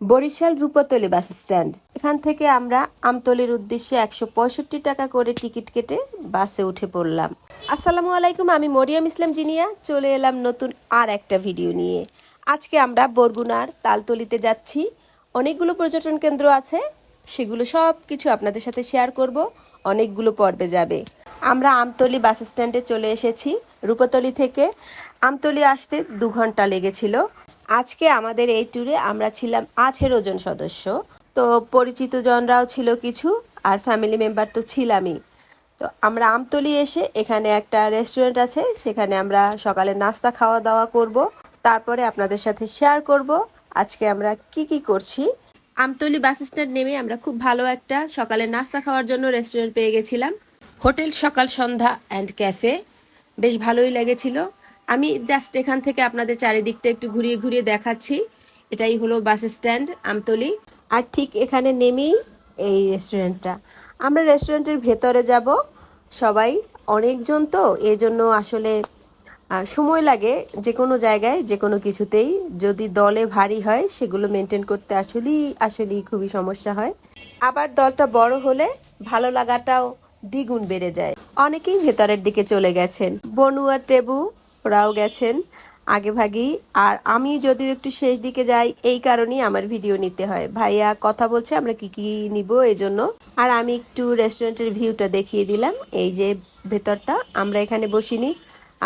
Barishal রূপতলি bus stand. এখান থেকে আমরা আমতলির উদ্দেশ্যে একশো পঁয়ষট্টি টাকা করে টিকিট কেটে বাসে উঠে পড়লাম। আসসালামু আলাইকুম, আমি মরিয়াম ইসলাম জিনিয়া। চলে এলাম নতুন আর একটা ভিডিও নিয়ে। আজকে আমরা বরগুনার তালতলিতে যাচ্ছি। অনেকগুলো পর্যটন কেন্দ্র আছে, সেগুলো সব কিছু আপনাদের সাথে শেয়ার করব। অনেকগুলো পর্বে যাবে। আমরা আমতলি বাস স্ট্যান্ডে চলে এসেছি রূপতলি থেকে। আমতলি আসতে দু ঘণ্টা লেগেছিল। আজকে আমাদের এই ট্যুরে আমরা ছিলাম আঠেরো জন সদস্য। তো পরিচিত জনরাও ছিল কিছু, আর ফ্যামিলি মেম্বার তো ছিলামই। তো আমরা আমতলি এসে এখানে একটা রেস্টুরেন্ট আছে, সেখানে আমরা সকালে নাস্তা খাওয়া দাওয়া করব। তারপরে আপনাদের সাথে শেয়ার করব আজকে আমরা কি কি করছি। আমতলি বাস স্ট্যান্ড নেমে আমরা খুব ভালো একটা সকালে নাস্তা খাওয়ার জন্য রেস্টুরেন্ট পেয়ে গেছিলাম। হোটেল সকাল সন্ধ্যা অ্যান্ড ক্যাফে বেশ ভালোই লেগেছিল। আমি জাস্ট এখান থেকে আপনাদের চারিদিকটা একটু ঘুরিয়ে ঘুরিয়ে দেখাচ্ছি। এটাই হলো বাস স্ট্যান্ড, আমতলি। আর ঠিক এখানে নেমেই এই রেস্টুরেন্টটা আমরা রেস্টুরেন্টের ভেতরে যাব, সবাই অনেকজন তো এই জন্য আসলে সময় লাগে যে কোনো জায়গায় যে কোনো কিছুতেই। যদি দলে ভারী হয়, সেগুলো মেনটেন করতে আসলেই আসলেই খুবই সমস্যা হয়। আবার দলটা বড় হলে ভালো লাগাটাও দ্বিগুণ বেড়ে যায়। অনেকেই ভেতরের দিকে চলে গেছেন। বনুয়া টেবু ওরাও গেছেন আগে ভাগেই আর আমি যদিও একটু শেষ দিকে যাই, এই কারণেই আমার ভিডিও নিতে হয়। ভাইয়া কথা বলছে, আমরা কি কি নিব এই জন্য আর আমি একটু রেস্টুরেন্টের ভিউটা দেখিয়ে দিলাম। এই যে ভেতরটা, আমরা এখানে বসিনি।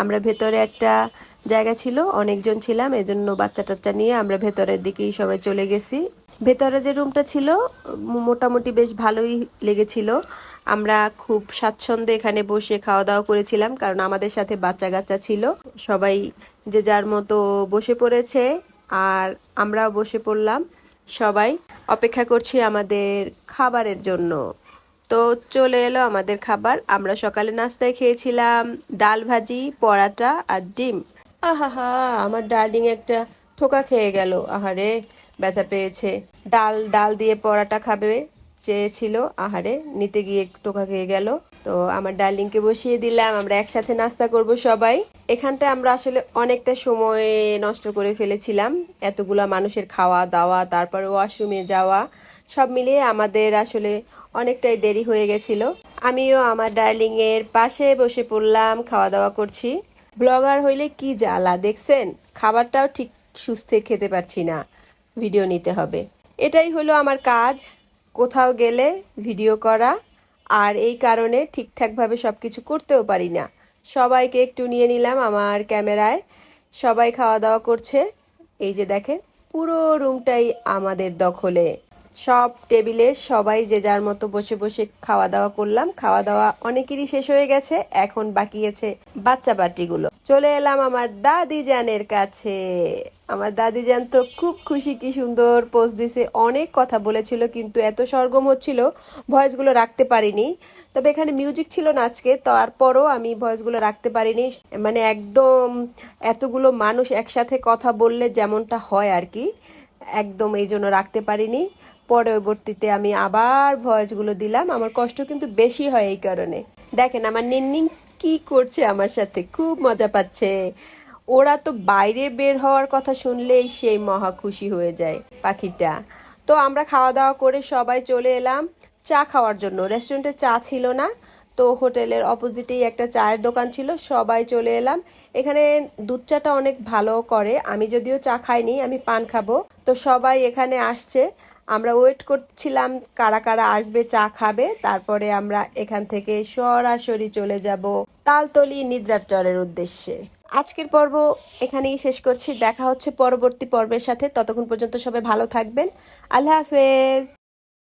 আমরা ভেতরে একটা জায়গা ছিল, অনেকজন ছিলাম, এজন্য বাচ্চা টাচ্চা নিয়ে আমরা ভেতরের দিকেই সবাই চলে গেছি। ভেতরে যে রুমটা ছিল, মোটামুটি বেশ ভালোই লেগেছিল। আমরা খুব স্বাচ্ছন্দ্যে এখানে বসে খাওয়া দাওয়া করেছিলাম, কারণ আমাদের সাথে বাচ্চা কাচ্চা ছিল। সবাই যে যার মতো বসে পড়েছে, আর আমরাও বসে পড়লাম। সবাই অপেক্ষা করছি আমাদের খাবারের জন্য। তো চলে এলো আমাদের খাবার। আমরা সকালে নাস্তায় খেয়েছিলাম ডাল ভাজি, পরাটা আর ডিম। আহা আমার ডার্লিং একটা ঠোকা খেয়ে গেল। আহারে, ব্যথা পেয়েছে। ডাল ডাল দিয়ে পরাটা খাবে। চেয়েছিল আহারে, নিতে গিয়ে টোকা খেয়ে গেল। তো আমার ডার্লিংকে বসিয়ে দিলাম, আমরা একসাথে নাস্তা করব সবাই। এখানটা আমরা আসলে অনেকটা সময় নষ্ট করে ফেলেছিলাম। এতগুলা মানুষের খাওয়া দাওয়া, তারপরে ওয়াশরুমে যাওয়া, সব মিলিয়ে আমাদের আসলে অনেকটাই দেরি হয়ে গেছিল। আমিও আমার ডার্লিং এর পাশে বসে পড়লাম খাওয়া দাওয়া করছি। ব্লগার হইলে কি জ্বালা, দেখছেন? খাবারটাও ঠিক সুস্থে খেতে পারছি না। ভিডিও নিতে হবে। এটাই হলো আমার কাজ। কোথাও গেলে ভিডিও করা আর এই কারণে ঠিকঠাকভাবে সব কিছু করতেও পারি না। সবাইকে একটু নিয়ে নিলাম আমার ক্যামেরায়। সবাই খাওয়া দাওয়া করছে। এই যে দেখেন, পুরো রুমটাই আমাদের দখলে। সব টেবিলে সবাই যে যার মতো বসে বসে খাওয়া দাওয়া করলাম। খাওয়া দাওয়া অনেকেরই শেষ হয়ে গেছে, এখন বাকি আছে বাচ্চা বাটিগুলো চলে এলাম আমার দাদি জানের কাছে। আমার দাদি জান তো খুব খুশি, কি সুন্দর পোজ দিছে। অনেক কথা বলেছিল, কিন্তু এত সরগম হচ্ছিল, ভয়েসগুলো রাখতে পারিনি। তবে এখানে মিউজিক ছিল না আজকে, তারপরও আমি ভয়েসগুলো রাখতে পারিনি। মানে একদম এতগুলো মানুষ একসাথে কথা বললে যেমনটা হয় আর কি, একদম এই জন্য রাখতে পারিনি। পরবর্তীতে আমি আবার ভয়েসগুলো দিলাম। আমার কষ্ট কিন্তু বেশি হয় এই কারণে। দেখেন আমার নিন্নিং কি করছে আমার সাথে, খুব মজা পাচ্ছে। ওরা তো বাইরে বের হওয়ার কথা শুনলেই সেই মহা খুশি হয়ে যায় পাখিটা। তো আমরা খাওয়া দাওয়া করে সবাই চলে এলাম। চা খাওয়ার জন্য। রেস্টুরেন্টে চা ছিল না। তো হোটেলের অপোজিটেই একটা চায়ের দোকান ছিল, সবাই চলে এলাম। এখানে দুধ চাটা অনেক ভালো করে, আমি যদিও চা খাইনি, আমি পান খাব। তো সবাই এখানে আসছে। আমরা ওয়েট করছিলাম কারা কারা আসবে, চা খাবে। তারপরে আমরা এখান থেকে সরাসরি চলে যাব তালতলি নিদ্রার চরের উদ্দেশ্যে। আজকের পর্ব এখানেই শেষ করছি। দেখা হচ্ছে পরবর্তী পর্বের সাথে। ততক্ষণ পর্যন্ত সবাই ভালো থাকবেন। আল্লাহ হাফেজ।